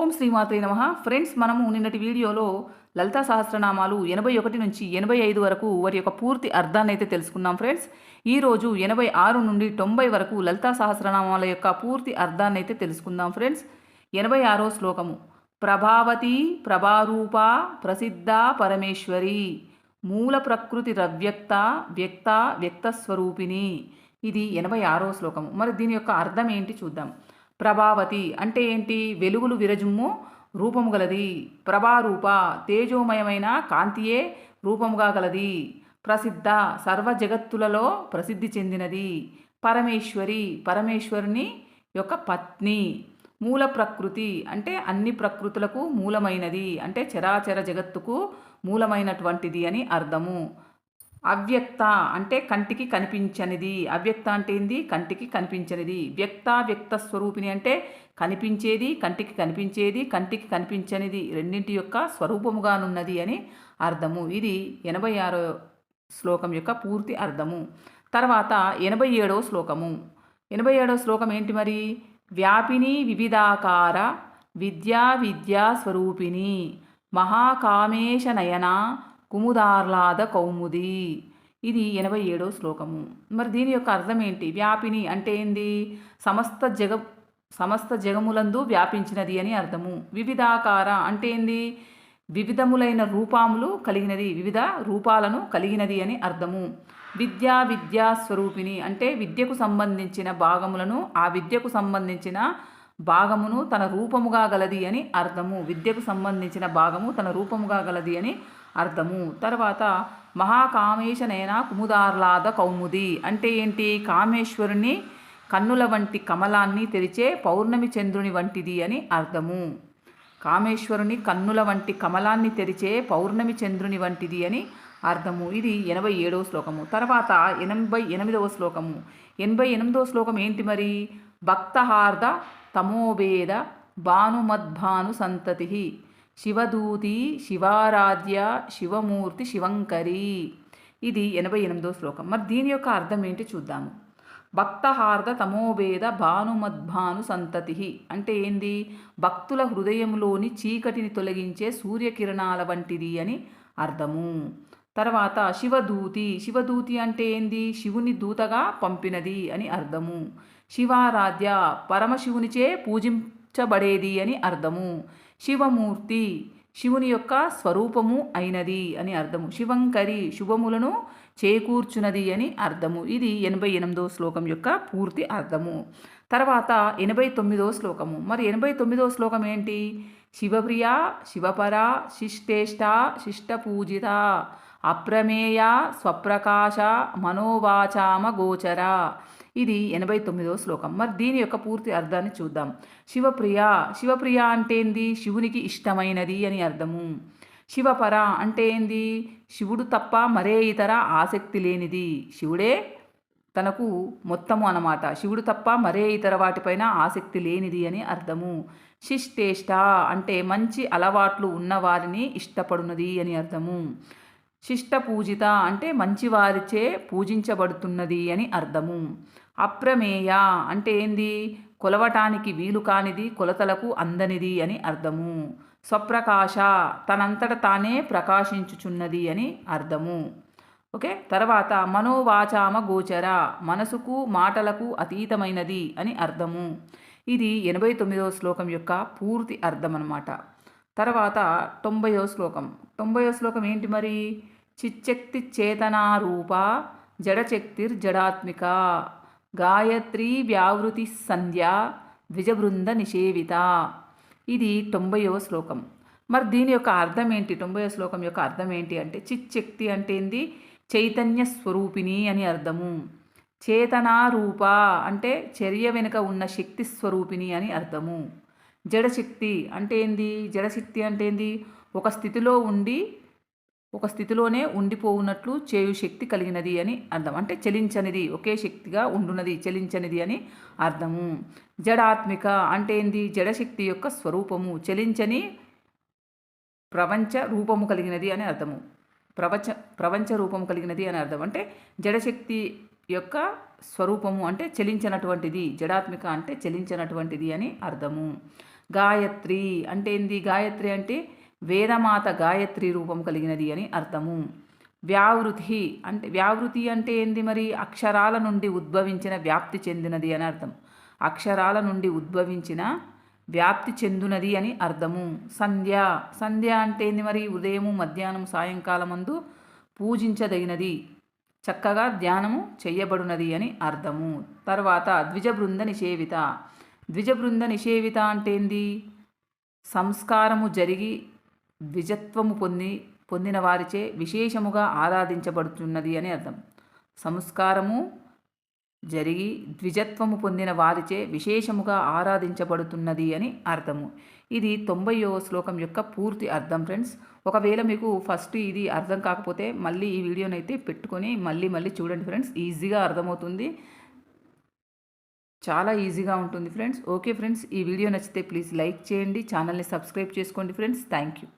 ఓం శ్రీమాత్రే నమ. ఫ్రెండ్స్ మనము నిన్నటి వీడియోలో లలితా సహస్రనామాలు ఎనభై ఒకటి నుంచి ఎనభై ఐదు వరకు వారి యొక్క పూర్తి అర్థాన్ని అయితే తెలుసుకున్నాం ఫ్రెండ్స్. ఈరోజు ఎనభై ఆరు నుండి తొంభై వరకు లలితా సహస్రనామాల యొక్క పూర్తి అర్థాన్ని అయితే తెలుసుకుందాం ఫ్రెండ్స్. ఎనభై ఆరో శ్లోకము. ప్రభావతి ప్రభారూప ప్రసిద్ధ పరమేశ్వరి. మూల ప్రకృతి రవ్యక్త వ్యక్త వ్యక్తస్వరూపిణి. ఇది ఎనభై ఆరో శ్లోకము. మరి దీని యొక్క అర్థం ఏంటి చూద్దాం. ప్రభావతి అంటే ఏంటి? వెలుగులు విరజుమ్ము రూపము గలది. ప్రభారూప తేజోమయమైన కాంతియే రూపముగా గలది. ప్రసిద్ధ సర్వ జగత్తులలో ప్రసిద్ధి చెందినది. పరమేశ్వరి పరమేశ్వరుని యొక్క పత్ని. మూల ప్రకృతి అంటే అన్ని ప్రకృతులకు మూలమైనది. అంటే చరాచర జగత్తుకు మూలమైనటువంటిది అని అర్థము. అవ్యక్త అంటే కంటికి కనిపించనిది. అవ్యక్త అంటే ఏంది? కంటికి కనిపించనిది. వ్యక్త వ్యక్త స్వరూపిణి అంటే కనిపించేది కంటికి కనిపించేది కంటికి కనిపించనిది రెండింటి యొక్క స్వరూపముగానున్నది అని అర్థము. ఇది ఎనభై ఆరో శ్లోకం యొక్క పూర్తి అర్థము. తర్వాత ఎనభై ఏడవ శ్లోకము. ఎనభై ఏడవ శ్లోకం ఏంటి మరి? వ్యాపిని వివిధాకార విద్యా విద్యా స్వరూపిణి. మహాకామేశ నయన కుముదార్లాద కౌముది. ఇది ఎనభై ఏడో శ్లోకము. మరి దీని యొక్క అర్థం ఏంటి? వ్యాపిని అంటే ఏంది? సమస్త జగ సమస్త జగములందు వ్యాపించినది అని అర్థము. వివిధాకార అంటే ఏంది? వివిధములైన రూపాములు కలిగినది వివిధ రూపాలను కలిగినది అని అర్థము. విద్యా విద్యా స్వరూపిణి అంటే విద్యకు సంబంధించిన భాగములను ఆ విద్యకు సంబంధించిన భాగమును తన రూపముగా గలది అని అర్థము. విద్యకు సంబంధించిన భాగము తన రూపముగా గలది అని అర్థము. తర్వాత మహాకామేశనైనా కుముదార్లాద కౌముది అంటే ఏంటి? కామేశ్వరుని కన్నుల వంటి కమలాన్ని తెరిచే పౌర్ణమి చంద్రుని వంటిది అని అర్థము. కామేశ్వరుని కన్నుల వంటి కమలాన్ని తెరిచే పౌర్ణమి చంద్రుని వంటిది అని అర్థము. ఇది ఎనభై ఏడవ శ్లోకము. తర్వాత ఎనభై ఎనిమిదవ శ్లోకము. ఎనభై ఎనిమిదవ శ్లోకం ఏంటి మరి? భక్తహార్ద తమోభేద భానుమద్భాను సంతతి. శివదూతి శివారాధ్య శివమూర్తి శివంకరి. ఇది ఎనభై ఎనిమిదో శ్లోకం. మరి దీని యొక్క అర్థం ఏంటి చూద్దాము. భక్తహార్ద తమోభేద భానుమద్భాను సంతతి అంటే ఏంది? భక్తుల హృదయంలోని చీకటిని తొలగించే సూర్యకిరణాల వంటిది అని అర్థము. తర్వాత శివదూతి. శివదూతి అంటే ఏంది? శివుని దూతగా పంపినది అని అర్థము. శివారాధ్య పరమశివునిచే పూజించబడేది అని అర్థము. శివమూర్తి. శివుని యొక్క స్వరూపము అయినది అని అర్థము. శివంకరి శుభములను చేకూర్చునది అని అర్థము. ఇది ఎనభై ఎనిమిదో శ్లోకం యొక్క పూర్తి అర్థము. తర్వాత ఎనభై తొమ్మిదో శ్లోకము. మరి ఎనభై తొమ్మిదో శ్లోకం ఏంటి? శివప్రియ శివపర శిష్టేష్ట శిష్టపూజిత అప్రమేయ స్వప్రకాశ మనోవాచామ గోచర. ఇది ఎనభై తొమ్మిదవ శ్లోకం. మరి దీని యొక్క పూర్తి అర్థాన్ని చూద్దాం. శివప్రియ శివప్రియ అంటే ఏంది? శివునికి ఇష్టమైనది అని అర్థము. శివపర అంటే ఏంది? శివుడు తప్ప మరే ఇతర ఆసక్తి లేనిది. శివుడే తనకు మొత్తము అన్నమాట. శివుడు తప్ప మరే ఇతర వాటిపైన ఆసక్తి లేనిది అని అర్థము. శిష్టేష్ట అంటే మంచి అలవాట్లు ఉన్నవారిని ఇష్టపడున్నది అని అర్థము. శిష్ట పూజిత అంటే మంచివారిచే పూజించబడుతున్నది అని అర్థము. అప్రమేయ అంటే ఏంది? కొలవటానికి వీలు కానిది కొలతలకు అందనిది అని అర్థము. స్వప్రకాశ తనంతట తానే ప్రకాశించుచున్నది అని అర్థము. ఓకే? తర్వాత మనోవాచామ గోచర మనసుకు మాటలకు అతీతమైనది అని అర్థము. ఇది ఎనభై తొమ్మిదవ శ్లోకం యొక్క పూర్తి అర్థం అన్నమాట తర్వాత తొంభయో శ్లోకం. తొంభయో శ్లోకం ఏంటి మరి? చిచ్చక్తి చేతనారూప జడశక్తిర్ జడాత్మిక గాయత్రి వ్యావృతి సంధ్య ద్విజబృంద నిషేవిత. ఇది తొంభయో శ్లోకం. మరి దీని యొక్క అర్థం ఏంటి? తొంభయో శ్లోకం యొక్క అర్థం ఏంటి అంటే చిచ్చక్తి అంటే ఏంది? చైతన్య స్వరూపిణి అని అర్థము. చేతనారూప అంటే చర్య వెనుక ఉన్న శక్తి స్వరూపిణి అని అర్థము. జడశక్తి అంటే ఏంది? జడశక్తి అంటే ఏంది? ఒక స్థితిలో ఉండి ఒక స్థితిలోనే ఉండిపోవున్నట్లు చేయు శక్తి కలిగినది అని అర్థం. అంటే చలించనిది ఒకే శక్తిగా ఉండున్నది చలించనిది అని అర్థము. జడాత్మిక అంటే ఏంది? జడశక్తి యొక్క స్వరూపము. చలించని ప్రపంచ రూపము కలిగినది అని అర్థము. ప్రపంచ ప్రపంచ రూపము కలిగినది అని అర్థం. అంటే జడశక్తి యొక్క స్వరూపము అంటే చలించినటువంటిది జడాత్మిక అంటే చలించినటువంటిది అని అర్థము. గాయత్రి అంటే ఏంది? గాయత్రి అంటే వేదమాత గాయత్రి రూపం కలిగినది అని అర్థము. వ్యావృతి అంటే వ్యావృతి అంటే ఏంది మరి? అక్షరాల నుండి ఉద్భవించిన వ్యాప్తి చెందినది అని అర్థం. అక్షరాల నుండి ఉద్భవించిన వ్యాప్తి చెందునది అని అర్థము. సంధ్య సంధ్య అంటే ఏంది మరి? ఉదయము మధ్యాహ్నం సాయంకాలమందు పూజించదగినది. చక్కగా ధ్యానము చేయబడునది అని అర్థము. తర్వాత ద్విజబృంద నిషేవిత. ద్విజబృంద నిషేవిత అంటే ఏంది సంస్కారము జరిగి ద్విజత్వము పొంది పొందిన వారిచే విశేషముగా ఆరాధించబడుతున్నది అని అర్థం. సంస్కారము జరిగి ద్విజత్వము పొందిన వారిచే విశేషముగా ఆరాధించబడుతున్నది అని అర్థము. ఇది తొంభైవ శ్లోకం యొక్క పూర్తి అర్థం ఫ్రెండ్స్. ఒకవేళ మీకు ఫస్ట్ ఇది అర్థం కాకపోతే మళ్ళీ ఈ వీడియోనైతే అయితే పెట్టుకొని మళ్ళీ మళ్ళీ చూడండి ఫ్రెండ్స్. ఈజీగా అర్థమవుతుంది. చాలా ఈజీగా ఉంటుంది ఫ్రెండ్స్ ఓకే ఫ్రెండ్స్ ఈ వీడియో నచ్చితే ప్లీజ్ లైక్ చేయండి. ఛానల్ని సబ్స్క్రైబ్ చేసుకోండి ఫ్రెండ్స్ థ్యాంక్ యూ